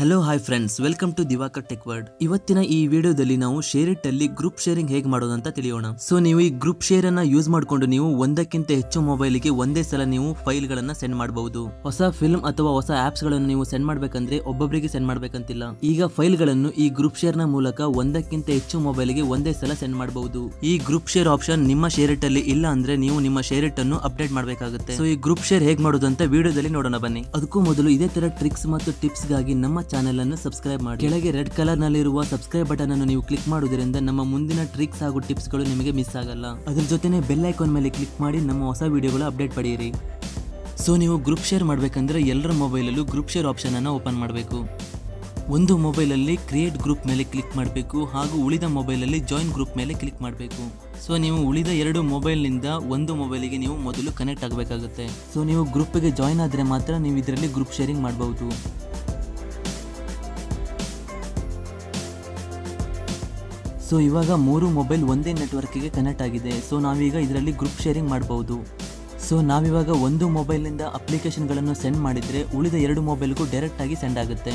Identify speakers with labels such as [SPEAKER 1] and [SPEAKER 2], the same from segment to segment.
[SPEAKER 1] Hello hi friends welcome to Diwakar tech world ಇವತ್ತಿನ ಈ ವಿಡಿಯೋದಲ್ಲಿ ನಾವು ಶೇರ್ ಅಲ್ಲಿ ಗ್ರೂಪ್ ಶೇರಿಂಗ್ ಹೇಗೆ ಮಾಡೋದು ಅಂತ ತಿಳಿಯೋಣ. ಸೊ ನೀವು ಈ ಗ್ರೂಪ್ ಶೇರ್ ಅನ್ನ ಯೂಸ್ ಮಾಡಿಕೊಂಡು ನೀವು ಒಂದಕ್ಕಿಂತ ಹೆಚ್ಚು ಮೊಬೈಲ್ಗೆ ಒಂದೇ ಸಲ ನೀವು ಫೈಲ್ ಗಳನ್ನ ಸೆಂಡ್ ಮಾಡಬಹುದು. ಹೊಸ ಫಿಲ್ಮ್ ಅಥವಾ ಹೊಸ ಆಪ್ಸ್ಗಳನ್ನು ನೀವು ಸೆಂಡ್ ಮಾಡಬೇಕಂದ್ರೆ ಒಬ್ಬೊಬ್ಬರಿಗೆ ಸೆಂಡ್ ಮಾಡ್ಬೇಕಂತಿಲ್ಲ. ಈಗ ಫೈಲ್ಗಳನ್ನು ಈ ಗ್ರೂಪ್ ಶೇರ್ನ ಮೂಲಕ ಒಂದಕ್ಕಿಂತ ಹೆಚ್ಚು ಮೊಬೈಲ್ಗೆ ಒಂದೇ ಸಲ ಸೆಂಡ್ ಮಾಡಬಹುದು. ಈ ಗ್ರೂಪ್ ಶೇರ್ ಆಪ್ಷನ್ ನಿಮ್ಮ ಶೇರ್ ಅಲ್ಲಿ ಇಲ್ಲ ಅಂದ್ರೆ ನೀವು ನಿಮ್ಮ ಶೇರ್ ಅನ್ನು ಅಪ್ಡೇಟ್ ಮಾಡಬೇಕಾಗುತ್ತೆ. ಸೊ ಈ ಗ್ರೂಪ್ ಶೇರ್ ಹೇಗೆ ಮಾಡೋದು ಅಂತ ವಿಡಿಯೋದಲ್ಲಿ ನೋಡೋಣ ಬನ್ನಿ. ಅದಕ್ಕೂ ಮೊದಲು ಇದೇ ತರ ಟ್ರಿಕ್ಸ್ ಮತ್ತು ಟಿಪ್ಸ್ಗಾಗಿ ನಮ್ಮ ಚಾನೆಲ್ ಅನ್ನು ಸಬ್ಸ್ಕ್ರೈಬ್ ಮಾಡಿ. ಕೆಳಗೆ ರೆಡ್ ಕಲರ್ ನಲ್ಲಿರುವ ಸಬ್ಸ್ಕ್ರೈಬ್ ಬಟನ್ ಅನ್ನು ನೀವು ಕ್ಲಿಕ್ ಮಾಡುವುದರಿಂದ ನಮ್ಮ ಮುಂದಿನ ಟ್ರಿಕ್ಸ್ ಹಾಗೂ ಟಿಪ್ಸ್ಗಳು ನಿಮಗೆ ಮಿಸ್ ಆಗಲ್ಲ. ಅದ್ರ ಜೊತೆನೆ ಬೆಲ್ ಐಕಾನ್ ಮೇಲೆ ಕ್ಲಿಕ್ ಮಾಡಿ ನಮ್ಮ ಹೊಸ ವಿಡಿಯೋಗಳ ಅಪ್ಡೇಟ್ ಪಡೆಯಿರಿ. ಸೊ ನೀವು ಗ್ರೂಪ್ ಶೇರ್ ಮಾಡಬೇಕಂದ್ರೆ ಎಲ್ಲರ ಮೊಬೈಲಲ್ಲೂ ಗ್ರೂಪ್ ಶೇರ್ ಆಪ್ಷನ್ ಅನ್ನು ಓಪನ್ ಮಾಡಬೇಕು. ಒಂದು ಮೊಬೈಲಲ್ಲಿ ಕ್ರಿಯೇಟ್ ಗ್ರೂಪ್ ಮೇಲೆ ಕ್ಲಿಕ್ ಮಾಡಬೇಕು ಹಾಗೂ ಉಳಿದ ಮೊಬೈಲಲ್ಲಿ ಜಾಯಿನ್ ಗ್ರೂಪ್ ಮೇಲೆ ಕ್ಲಿಕ್ ಮಾಡಬೇಕು. ಸೊ ನೀವು ಉಳಿದ ಎರಡು ಮೊಬೈಲ್ನಿಂದ ಒಂದು ಮೊಬೈಲಿಗೆ ನೀವು ಮೊದಲು ಕನೆಕ್ಟ್ ಆಗಬೇಕಾಗುತ್ತೆ. ಸೊ ನೀವು ಗ್ರೂಪಿಗೆ ಜಾಯಿನ್ ಆದರೆ ಮಾತ್ರ ನೀವು ಇದರಲ್ಲಿ ಗ್ರೂಪ್ ಶೇರಿಂಗ್ ಮಾಡಬಹುದು ಸೊ ಇವಾಗ ಮೂರು ಮೊಬೈಲ್ ಒಂದೇ ನೆಟ್ವರ್ಕಿಗೆ ಕನೆಕ್ಟ್ ಆಗಿದೆ. ಸೊ ನಾವೀಗ ಇದರಲ್ಲಿ ಗ್ರೂಪ್ ಶೇರಿಂಗ್ ಮಾಡ್ಬೋದು. ಸೊ ನಾವಿವಾಗ ಒಂದು ಮೊಬೈಲಿಂದ ಅಪ್ಲಿಕೇಶನ್ಗಳನ್ನು ಸೆಂಡ್ ಮಾಡಿದರೆ ಉಳಿದ ಎರಡು ಮೊಬೈಲ್ಗೂ ಡೈರೆಕ್ಟಾಗಿ ಸೆಂಡ್ ಆಗುತ್ತೆ.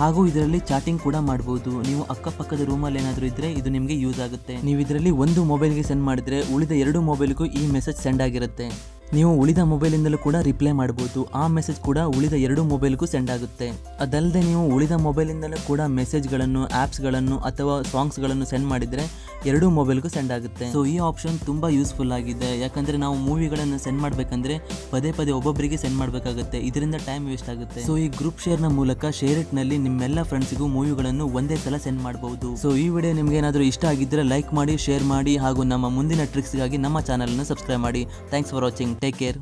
[SPEAKER 1] ಹಾಗೂ ಇದರಲ್ಲಿ ಚಾಟಿಂಗ್ ಕೂಡ ಮಾಡ್ಬೋದು. ನೀವು ಅಕ್ಕಪಕ್ಕದ ರೂಮಲ್ಲಿ ಏನಾದರೂ ಇದ್ದರೆ ಇದು ನಿಮಗೆ ಯೂಸ್ ಆಗುತ್ತೆ. ನೀವು ಇದರಲ್ಲಿ ಒಂದು ಮೊಬೈಲ್ಗೆ ಸೆಂಡ್ ಮಾಡಿದರೆ ಉಳಿದ ಎರಡು ಮೊಬೈಲ್ಗೂ ಈ ಮೆಸೇಜ್ ಸೆಂಡ್ ಆಗಿರುತ್ತೆ. ನೀವು ಉಳಿದ ಮೊಬೈಲಿಂದಲೂ ಕೂಡ ರಿಪ್ಲೈ ಮಾಡ್ಬೋದು. ಆ ಮೆಸೇಜ್ ಕೂಡ ಉಳಿದ ಎರಡು ಮೊಬೈಲ್ಗೂ ಸೆಂಡ್ ಆಗುತ್ತೆ. ಅದಲ್ಲದೆ ನೀವು ಉಳಿದ ಮೊಬೈಲಿಂದಲೂ ಕೂಡ ಮೆಸೇಜ್ಗಳನ್ನು ಆ್ಯಪ್ಸ್ಗಳನ್ನು ಅಥವಾ ಸಾಂಗ್ಸ್ಗಳನ್ನು ಸೆಂಡ್ ಮಾಡಿದರೆ ಎರಡೂ ಮೊಬೈಲ್ಗೂ ಸೆಂಡ್ ಆಗುತ್ತೆ. ಸೊ ಈ ಆಪ್ಷನ್ ತುಂಬ ಯೂಸ್ಫುಲ್ ಆಗಿದೆ. ಯಾಕಂದರೆ ನಾವು ಮೂವಿಗಳನ್ನು ಸೆಂಡ್ ಮಾಡಬೇಕಂದ್ರೆ ಪದೇ ಪದೇ ಒಬ್ಬೊಬ್ಬರಿಗೆ ಸೆಂಡ್ ಮಾಡಬೇಕಾಗುತ್ತೆ. ಇದರಿಂದ ಟೈಮ್ ವೇಸ್ಟ್ ಆಗುತ್ತೆ. ಸೊ ಈ ಗ್ರೂಪ್ ಶೇರ್ನ ಮೂಲಕ ಶೇರ್ನಲ್ಲಿ ನಿಮ್ಮೆಲ್ಲ ಫ್ರೆಂಡ್ಸ್ಗೂ ಮೂವಿಗಳನ್ನು ಒಂದೇ ಸಲ ಸೆಂಡ್ ಮಾಡಬಹುದು ಸೊ ಈ ವಿಡಿಯೋ ನಿಮ್ಗೆ ಏನಾದರೂ ಇಷ್ಟ ಆಗಿದ್ದರೆ ಲೈಕ್ ಮಾಡಿ, ಶೇರ್ ಮಾಡಿ ಹಾಗೂ ನಮ್ಮ ಮುಂದಿನ ಟ್ರಿಕ್ಸ್ಗಾಗಿ ನಮ್ಮ ಚಾನಲನ್ನು ಸಬ್ಸ್ಕ್ರೈಬ್ ಮಾಡಿ. Thanks for watching take care